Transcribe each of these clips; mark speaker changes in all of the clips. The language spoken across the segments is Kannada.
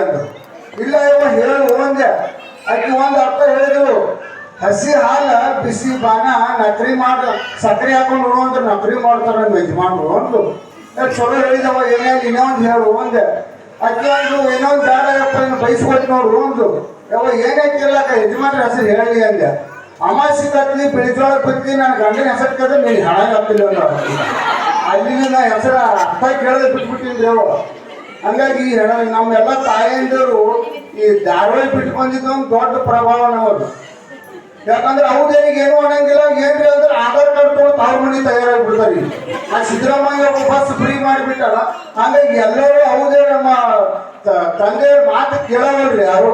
Speaker 1: ಅಂದ್ರು. ಇಲ್ಲ ಇವ ಹೇಳು ಒಂದೆ ಅಕ್ಕಿ ಒಂದು ಅರ್ಥ ಹೇಳಿದ್ರು. ಹಸಿ ಹಾಲ, ಬಿಸಿ ಬಾನ ನಕರಿ ಮಾಡ, ಸಕ್ರಿ ಹಾಕೊಂಡು ಅಂತ ನಕರಿ ಮಾಡ್ತಾರ ನಮ್ಮ ಯಜಮಾನ್ರು ಒಂದು ಚಲೋ ಹೇಳಿದವ, ಏನೇ ಇನ್ನೊಂದು ಹೇಳು, ಒಂದೆ. ಅಕ್ಕಿ ಒಂದು ಇನ್ನೊಂದು ಬೇಡ, ಯಪ್ಪ, ಇನ್ನು ಬೈಸ್ಕೊಟ್ಟು ನೋಡು ಒಂದು ಯಾವ ಏನೇ ಯಜಮಾನ್ರ ಹೆಸರು ಹೇಳಿ ಅಂದೆ. ಅಮಾಸಿ ಕತ್ಲಿ, ಬೆಳಿಜೋಳ ಬತ್ತಿ ನನ್ನ ಗಂಡನ ಹೆಸರು ಕೇಳಿದ್ರೆ ನೀನು ಹಣ ಹಾಕಿಲ್ಲ ಅಲ್ಲಿನ ನಾ ಹೆಸರ ಅರ್ಥ ಕೇಳದೆ ಬಿಟ್ಬಿಟ್ಟಿದ್ದೇವು ಹಂಗಾಗಿ ನಮ್ಮೆಲ್ಲ ತಾಯಂದಿರು ಈ ಧಾರವಾಹಿ ಬಿಟ್ಕೊಂಡಿದ್ದು ಒಂದು ದೊಡ್ಡ ಪ್ರಭಾವ ನಮ್ಮದು. ಯಾಕಂದ್ರೆ ಅವ್ದೇನಿಗೆ ಏನು ಅನ್ನಂಗಿಲ್ಲ, ಏನ್ರಿ ಅಂದ್ರೆ ಆಧಾರ್ ಕಾರ್ಡ್ ತಗೊಂಡು ತಾವು ಮನೆ ತಯಾರಾಗಿ ಬಿಡ್ತಾರೆ ಆ ಸಿದ್ದರಾಮಯ್ಯ ಬಸ್ ಫ್ರೀ ಮಾಡಿಬಿಟ್ಟಲ್ಲ ಹಂಗಾಗಿ ಎಲ್ಲರೂ ಹೌದೇ ನಮ್ಮ ತಂದೆ ಮಾತು ಕೇಳಲ್ರಿ ಯಾರು.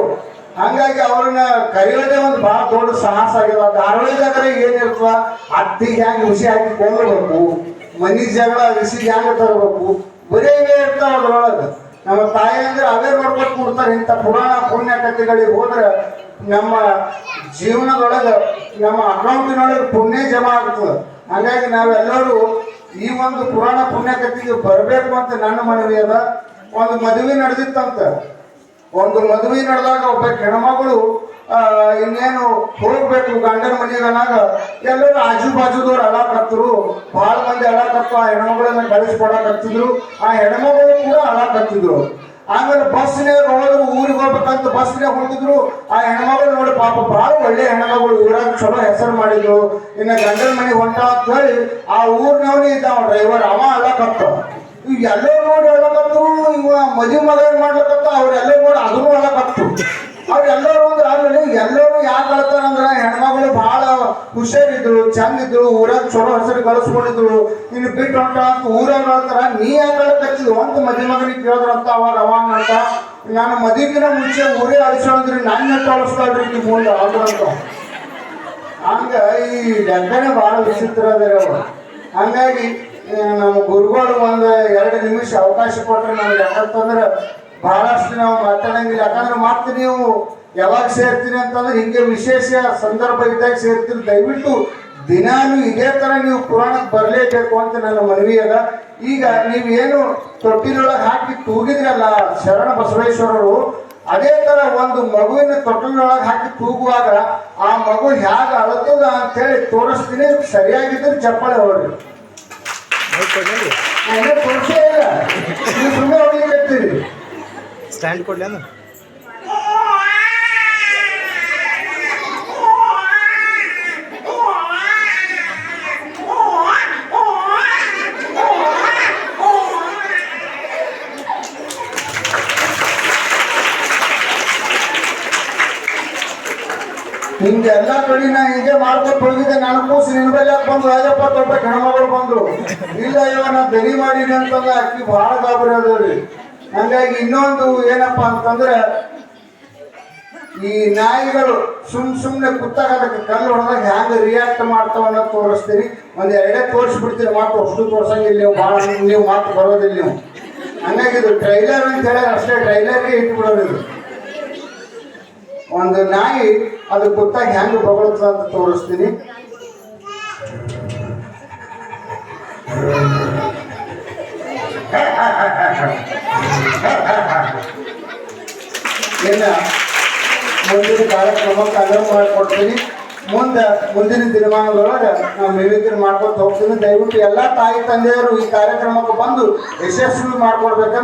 Speaker 1: ಹಂಗಾಗಿ ಅವ್ರನ್ನ ಕರೆಯೋದೇ ಒಂದು ಬಹಳ ದೊಡ್ಡ ಸಾಹಸ ಆಗ್ಯದ. ಧಾರಾವಾಹಿದಾಗ ಏನಿರ್ತದ ಅತ್ತಿಗೆ ಹ್ಯಾಂಗ್ ರುಚಿ ಹಾಕಿ ಕೊಂಡ್ಬೇಕು. ಮನಿ ಜಗಳ ರುಚಿ ಹೆಂಗ್ ತರಬೇಕು? ಬರೀ ಇರ್ತಾವ ಅದ್ರೊಳಗೆ. ನಮ್ಮ ತಾಯಿ ಅಂದ್ರೆ ಅವೇ ನೋಡ್ಕೊಟ್ ಕೊಡ್ತಾರೆ ಇಂಥ ಪುರಾಣ ಪುಣ್ಯ ಕಥೆಗಳಿಗೆ ಹೋದ್ರೆ ನಮ್ಮ ಜೀವನದೊಳಗೆ, ನಮ್ಮ ಅಕೌಂಟಿನೊಳಗೆ ಪುಣ್ಯ ಜಮಾ ಆಗ್ತದೆ. ಹಾಗಾಗಿ ನಾವೆಲ್ಲರೂ ಈ ಒಂದು ಪುರಾಣ ಪುಣ್ಯ ಕಥೆಗೆ ಬರಬೇಕು ಅಂತ ನನ್ನ ಮನವಿ ಅದ. ಒಂದು ಮದುವೆ ನಡೆದಿತ್ತಂತ. ಒಂದು ಮದುವೆ ನಡೆದಾಗ ಒಬ್ಬ ಕೆಣಮಗಳು ಇನ್ನೇನು ಹೋಗ್ಬೇಕು ಗಂಡನ ಮನೆಗೆ ಅನ್ನಾಗ ಎಲ್ಲರೂ ಆಜು ಬಾಜುದವ್ರು ಅಳಾಕತ್ತರು ಭಾಳ ಮಂದಿ ಅಳಾಕತ್ತು ಆ ಹೆಣ್ಮಗಳನ್ನ ಕಳಿಸ್ಕೊಡಕತ್ತಿದ್ರು ಆ ಹೆಣ್ಮಗಳು ಕೂಡ ಅಳಾಕತ್ತಿದ್ರು ಆಮೇಲೆ ಬಸ್ನ್ಯಾಗ ಹೋದ್ರು, ಊರಿಗೆ ಹೋಗ್ಬೇಕಂತ ಬಸ್ನ್ಯಾಗ ಹೊಂದಿದ್ರು ಆ ಹೆಣ್ಮಗಳು ನೋಡಿ ಪಾಪ ಭಾಳ ಒಳ್ಳೆ ಹೆಣ್ಮಗಳು ಊರಾಗ ಚಲೋ ಹೆಸರು ಮಾಡಿದ್ರು. ಇನ್ನ ಗಂಡನ ಮನೆಗೆ ಹೊಂಟ ಅಂತ ಹೇಳಿ ಆ ಊರಿನವನೇ ಇದ್ದಾವ ಡ್ರೈವರ್, ಅವ ಅಳಕತ್ತ ಎಲ್ಲರೂ ನೋಡಿ ಅಳಕತ್ತು ಇವ ಮದುವೆ ಮಗ ಹುಷಾರಿದ್ರು, ಚಂದಿದ್ರು, ಊರಾಗ ಚಲೋ ಹೆಸರು ಗಳಿಸ್ಕೊಂಡಿದ್ರು ಇನ್ನು ಬಿಟ್ಟು ಹೊಂಟ ಅಂತ ಊರಾಗ ಹೇಳ್ತಾರ, ನೀ ಯಾಕೆ ಅಳಕತ್ತಿದ್ವು ಅಂತ ಮದುವೆ ಮಗನಿಗೆ ಕೇಳಿದ್ರಂತ ಅವಾಗ ಅವಾಗ ಅಂತ. ನಾನು ಮದಿಕಿನ ಮುಂಚೆ ಊರೇ ಅಳಿಸ್ಕೊಂಡ್ರಿ ನನ್ನ ನೆಟ್ಟು ಅಳಿಸ್ತಾಳ್ರಿ ನೀವು ಮುಂದೆ ಆದ್ರಂತ ಹಂಗ ಈ ಲೆಕ್ಕನೆ ಬಹಳ ವಿಚಿತ್ರ ಅದಾರ ಅವ ಹಂಗಾಗಿ ನಮ್ಮ ಗುರುಗಳು ಒಂದು ಎರಡು ನಿಮಿಷ ಅವಕಾಶ ಕೊಟ್ರೆ ನಮ್ಗೆ ಯಾಕಂತಂದ್ರೆ ಬಹಳಷ್ಟು ನಾವು ಮಾತಾಡಂಗಿಲ್ಲ. ಯಾಕಂದ್ರೆ ಮತ್ತೆ ನೀವು ಯಾವಾಗ ಸೇರ್ತೀನಿ ಅಂತಂದ್ರೆ ಹಿಂಗೆ ವಿಶೇಷ ಸಂದರ್ಭ ಇದ್ದಾಗ ಸೇರ್ತೀನಿ ದಯವಿಟ್ಟು ದಿನಾನು ಇದೇ ತರ ನೀವು ಪುರಾಣಕ್ಕೆ ಬರಲೇಬೇಕು ಅಂತ ನನ್ನ ಮನವಿ ಅದ. ಈಗ ನೀವೇನು ತೊಟ್ಟಿನೊಳಗೆ ಹಾಕಿ ತೂಗಿದ್ರಲ್ಲ ಶರಣ ಬಸವೇಶ್ವರರು ಅದೇ ತರ ಒಂದು ಮಗುವಿನ ತೊಟ್ಟಿನೊಳಗೆ ಹಾಕಿ ತೂಗುವಾಗ ಆ ಮಗು ಹ್ಯಾಗ ಅಳತದ ಅಂತೇಳಿ ತೋರಿಸ್ತೀನಿ ಸರಿಯಾಗಿದ್ರೆ ಚಪ್ಪಾಳೆ ಹೊಡ್ರಿ. ನಾನು ತೋರಿಸೇ ಇಲ್ಲ. ನೀವು ಸುಮ್ಮನೆ ಹೊಡಿಲಿಕ್ಕತ್ತೀರಿ
Speaker 2: ಸ್ಟ್ಯಾಂಡ್ ಕೊಡ್ಲಿ ಅಂದ್ರೆ
Speaker 1: ಹಿಂಗೆ ಎಲ್ಲ ಕಡೆ ನಾ ಹಿಂಗೆ ಮಾಡ್ಕೊಂಡು ಹೋಗಿದ್ದೆ ನಾನು ಕೂಸಿ ನಿನ್ ಮೇಲೆ ಯಾಕೆ ಬಂದು? ರಾಜಪ್ಪ ದೊಡ್ಡ ಕಣಮಗಳು ಬಂದ್ರು ಇಲ್ಲ ಇವ ನಾ ಬೆಲೆ ಮಾಡಿದೆ ಅಂತಂದ್ರೆ ಅಕ್ಕಿ ಬಹಳ ಗಾಬರಿ ಅದಾವ್ರಿ. ಹಂಗಾಗಿ ಇನ್ನೊಂದು ಏನಪ್ಪ ಅಂತಂದ್ರೆ, ಈ ನಾಯಿಗಳು ಸುಮ್ ಸುಮ್ನೆ ಕುತ್ತಾಗ ಅದಕ್ಕೆ ಕಲ್ಲು ಹೊಡೆದಾಗ ಹ್ಯಾಂಗ ರಿಯಾಕ್ಟ್ ಮಾಡ್ತಾವ ಅನ್ನೋದು ತೋರಿಸ್ತೀನಿ. ಒಂದ್ ಎರಡೇ ತೋರಿಸ್ಬಿಡ್ತೀರಿ ಮಾತು ಅಷ್ಟು ತೋರ್ಸಂಗಿಲ್ಲ ನೀವು. ಭಾಳ ನೀವು ಮಾತು ಬರೋದಿಲ್ಲ ನೀವು. ಹಂಗಾಗಿ ಇದು ಟ್ರೈಲರ್ ಅಂತ ಹೇಳಿ ಅಷ್ಟೇ ಟ್ರೈಲರ್ಗೆ ಇಟ್ಬಿಡೋದು ಇದು. ಒಂದು ನಾಯಿ ಅದು ಗೊತ್ತಾಗಿ ಹೆಂಗ್ ಬಗಳುತ್ತ ಅಂತ ತೋರಿಸ್ತೀನಿ. ಇನ್ನ ಮುಂದಿನ ಕಾರ್ಯಕ್ರಮಕ್ಕೆ ಅನುವು ಮಾಡಿಕೊಡ್ತೀನಿ. ಮುಂದೆ ಮುಂದಿನ ದಿನಮಾನದೊಳಗೆ ನಾವು ಮಿಮಿಕ್ರಿ ಮಾಡ್ಕೊತ ಹೋಗ್ತೀನಿ. ದಯವಿಟ್ಟು ಎಲ್ಲ ತಾಯಿ ತಂದೆಯವರು ಈ ಕಾರ್ಯಕ್ರಮಕ್ಕೆ ಬಂದು ಯಶಸ್ವಿ ಮಾಡ್ಕೊಡ್ಬೇಕಂದ್ರೆ